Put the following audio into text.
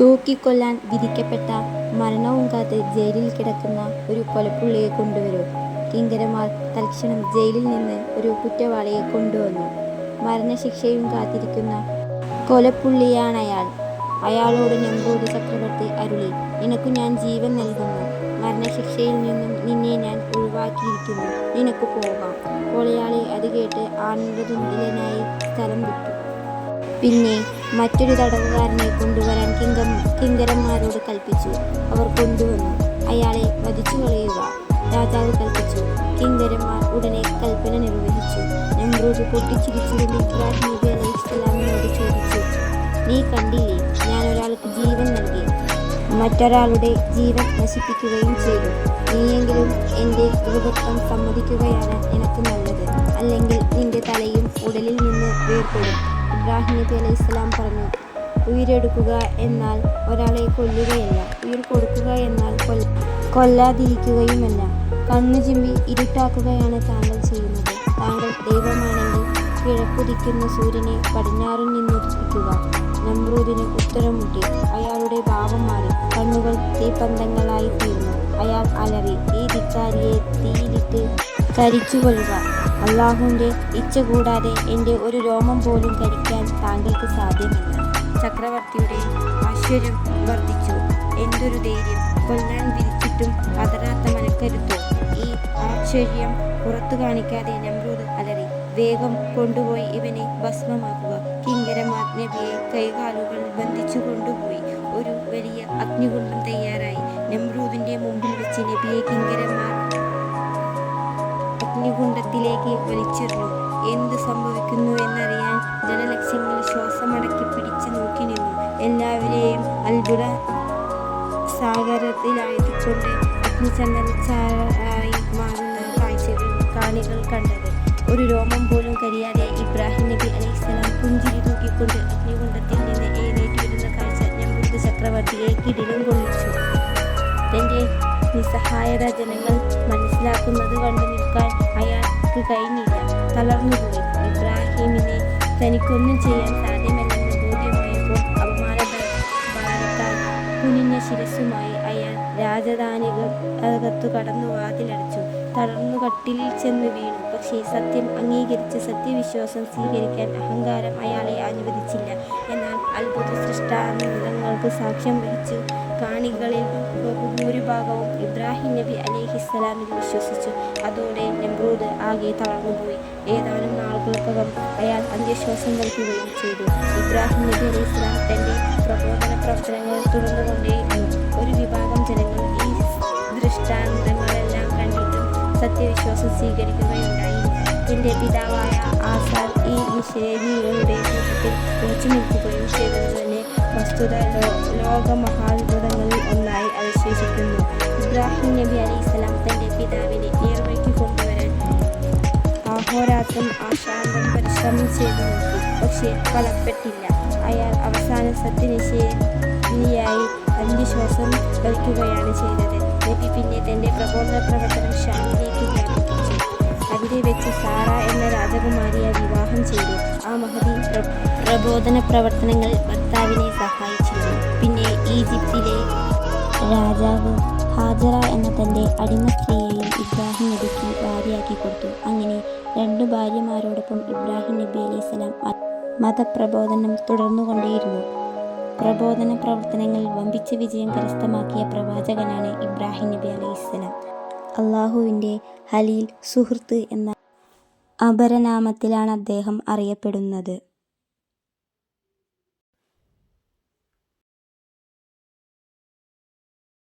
തൂക്കിക്കൊല്ലാൻ വിധിക്കപ്പെട്ട മരണവും കാത്ത് ജയിലിൽ കിടക്കുന്ന ഒരു കൊലപ്പുള്ളിയെ കൊണ്ടുവരൂ. കിങ്കരന്മാർ തൽക്ഷണം ജയിലിൽ നിന്ന് ഒരു കുറ്റവാളിയെ കൊണ്ടുവന്നു. മരണശിക്ഷയും കാത്തിരിക്കുന്ന കൊലപ്പുള്ളിയാണയാൾ. അയാളോട് നമ്രൂദ് ചക്രവർത്തി അരുളി, നിനക്ക് ഞാൻ ജീവൻ നൽകുന്നു. മരണശിക്ഷയിൽ നിന്നും നിന്നെ ഞാൻ ഒഴിവാക്കിയിരിക്കുന്നു. നിനക്ക് പോകാം. കൊലയാളി അത് കേട്ട് ആനന്ദതുല്യനായി സ്ഥലം വിട്ടു. പിന്നെ മറ്റൊരു തടവുകാരനെ കൊണ്ടുവരാൻ കിങ്കരന്മാരോട് കൽപ്പിച്ചു. അവർ കൊണ്ടുവന്നു. അയാളെ വധിച്ചു കളയുക രാജാവ് കൽപ്പിച്ചു. കിങ്കരന്മാർ ഉടനെ കൽപ്പന നിർവഹിച്ചു. നമ്രൂദ് പൊട്ടിച്ചിരിച്ചുകൊണ്ട് ചോദിച്ചു, നീ കണ്ടില്ലേ, ഞാൻ ഒരാൾക്ക് ജീവൻ നൽകി. മറ്റൊരാളുടെ ജീവൻ നശിപ്പിക്കുകയും ചെയ്തു. നീയെങ്കിലും എന്റെ രൂപത്വം സമ്മതിക്കുകയാണ് എനിക്ക് നല്ലത്. അല്ലെങ്കിൽ നിന്റെ തലയും ഉടലിൽ നിന്ന് വേർപെടും. ഇബ്രാഹിം നബി അലൈഹി ഇസ്ലാം പറഞ്ഞു, ഉയിരെടുക്കുക എന്നാൽ ഒരാളെ കൊല്ലുകയല്ല. ഉയിർ കൊടുക്കുക എന്നാൽ കൊല്ലാതിരിക്കുകയുമല്ല. കണ്ണു ചിമ്പി ഇരുട്ടാക്കുകയാണ് താങ്കൾ ചെയ്യുന്നത്. താങ്കൾ ദൈവമാണെങ്കിൽ കിഴക്കുതിക്കുന്ന സൂര്യനെ പടിഞ്ഞാറിൽ പടിഞ്ഞാറുനിന്നുദിപ്പിക്കുക. നമ്രൂദിന് ഉത്തരം മുട്ടി. അയാളുടെ ഭാവം മാറി. കണ്ണുകൾ തീപ്പന്തങ്ങളായി തീർന്നു അയാൾ അലറി, ഈ ധിക്കാരിയെ തീയിലിട്ട് കരിച്ചുകൊല്ലുക. അല്ലാഹുവിന്റെ ഇച്ഛ കൂടാതെ എന്റെ ഒരു രോമം പോലും കരിക്കാൻ താങ്കൾക്ക് സാധ്യമല്ല. ചക്രവർത്തിയുടെ ആശ്ചര്യം വർദ്ധിച്ചു. എന്തൊരു ധൈര്യം! കൊല്ലാൻ വിരിച്ചിട്ടും പതരാത്ത മനക്കരുത്തോ! ഈ ആശ്ചര്യം പുറത്തുകാണിക്കാതെ നമ്രൂദ് അലറി, വേഗം കൊണ്ടുപോയി ഇവനെ ഭസ്മമാക്കുക. കിങ്കരന്മാർ നബിയെ കൈകാലുകൾ ബന്ധിച്ചു കൊണ്ടുപോയി. ഒരു വലിയ അഗ്നികുണ്ഡം തയ്യാറായി. നമ്രൂദിന്റെ മുമ്പിൽ വെച്ച് നബിയെ കിങ്കരന്മാർ അഗ്നികുണ്ഡത്തിലേക്ക് വലിച്ചെറിഞ്ഞു. ജനലക്ഷ്യങ്ങൾ ശ്വാസമടക്കി പിടിച്ച് നോക്കി നിന്നു എല്ലാവരെയും അത്ഭുതസാഗരത്തിലാഴ്ത്തിക്കൊണ്ട് അഗ്നി ചന്ദനച്ചാരമായി മാറുന്ന കാഴ്ചകൾ കാണികൾ കണ്ടത്. ഒരു രോമം പോലും കരിയാതെ ഇബ്രാഹിം നബി അലൈഹിസ്സലാം പുഞ്ചിരി തൂക്കിക്കൊണ്ട് അഗ്നികുണ്ഡത്തിൽ നിന്ന് എഴുന്നേറ്റ് വരുന്ന കാഴ്ച നമ്രൂദ് ചക്രവർത്തിയെ കിടിലും കൊള്ളിച്ചു. തന്റെ നിസ്സഹായത ജനങ്ങൾ മനസ്സിലാക്കുന്നത് കണ്ടു നിൽക്കാൻ അയാൾക്ക് കഴിഞ്ഞില്ല. തളർന്നുപോയി. ഇബ്രാഹിമിനെ തനിക്കൊന്നും ചെയ്യാൻ സാധ്യമല്ലെന്ന് ബോധ്യമായപ്പോൾ അപമാനഭാരത്താൽ കുനിഞ്ഞ ശിരസുമായി അയാൾ രാജധാനിക്കകത്തു കടന്നു വാതിലടച്ചു. തളർന്നു കട്ടിലിൽ ചെന്ന് വീണു. പക്ഷേ സത്യം അംഗീകരിച്ച് സത്യവിശ്വാസം സ്വീകരിക്കാൻ അഹങ്കാരം അയാളെ അനുവദിച്ചില്ല. എന്നാൽ അത്ഭുത സൃഷ്ടാന്തങ്ങൾക്ക് സാക്ഷ്യം വഹിച്ചു കാണികളിൽ നബി അലൈഹിസ്സലാമിൽ വിശ്വസിച്ചു. അതോടെ നമ്രൂദ് ആകെ തളർന്നുപോയി. ഏതാനും നാളുകൾക്കകം അയാൾ അന്ത്യശ്വാസം നൽകുകയും ചെയ്തു. ഇബ്രാഹിം നബി അലിഹിസ്ലാം തന്റെ പ്രബോധന പ്രവർത്തനങ്ങൾ തുടർന്നുകൊണ്ടേയിരുന്നു. ഒരു വിഭാഗം ജനങ്ങൾ ഈ ദൃഷ്ടാന്തങ്ങളെല്ലാം കണ്ടിട്ടും സത്യവിശ്വാസം സ്വീകരിക്കുകയുണ്ടായി എന്റെ പിതാവായ ആസാർ ഈ നിഷേധികളുടെ കൂട്ടത്തിൽ ഉറച്ചുനിൽക്കുകയും ചെയ്തതുതന്നെ വസ്തുത ലോകമഹാത്ഭുതങ്ങളിൽ ഒന്നായി അവശേഷിക്കുന്നു. ഇബ്രാഹിം നബി അലി ഇസ്ലാം തന്റെ പിതാവിനെ നേർവഴിക്ക് കൊണ്ടുവരാൻ അഹോരാത്രം ആശാന്തം പരിശ്രമം ചെയ്തു. പക്ഷേ ഫലപ്പെട്ടില്ല. അയാൾ അവസാനം സത്യനിഷേധിയായി അന്ത്യശ്വാസം വലിക്കുകയാണ് ചെയ്തത്. നബി പിന്നെ തന്റെ പ്രബോധനപ്രവർത്തനം ഷാമിലേക്ക് വ്യാപിപ്പിച്ചു. അവിടെ വെച്ച് സാറ എന്ന രാജകുമാരിയെ വിവാഹം ചെയ്തു. ആ മഹതി പ്രബോധനപ്രവർത്തനങ്ങളിൽ ഭർത്താവിനെ സഹായിച്ചിരുന്നു. പിന്നെ ഈജിപ്തിലെ രാജാവ് ഹാജറ എന്ന തന്റെ അടിമ സ്ത്രീയെയും ഇബ്രാഹിം നബിക്ക് ഭാര്യയാക്കി കൊടുത്തു അങ്ങനെ രണ്ടു ഭാര്യമാരോടൊപ്പം ഇബ്രാഹിം നബി അലൈഹിസ്സലാം മതപ്രബോധനം തുടർന്നുകൊണ്ടേയിരുന്നു. പ്രബോധന പ്രബോധനപ്രവർത്തനങ്ങളിൽ വമ്പിച്ച വിജയം കരസ്ഥമാക്കിയ പ്രവാചകനാണ് ഇബ്രാഹിം നബി അലൈഹിസ്സലാം. അള്ളാഹുവിന്റെ ഹലീൽ സുഹൃത്ത് എന്ന അപരനാമത്തിലാണ് അദ്ദേഹം അറിയപ്പെടുന്നത്.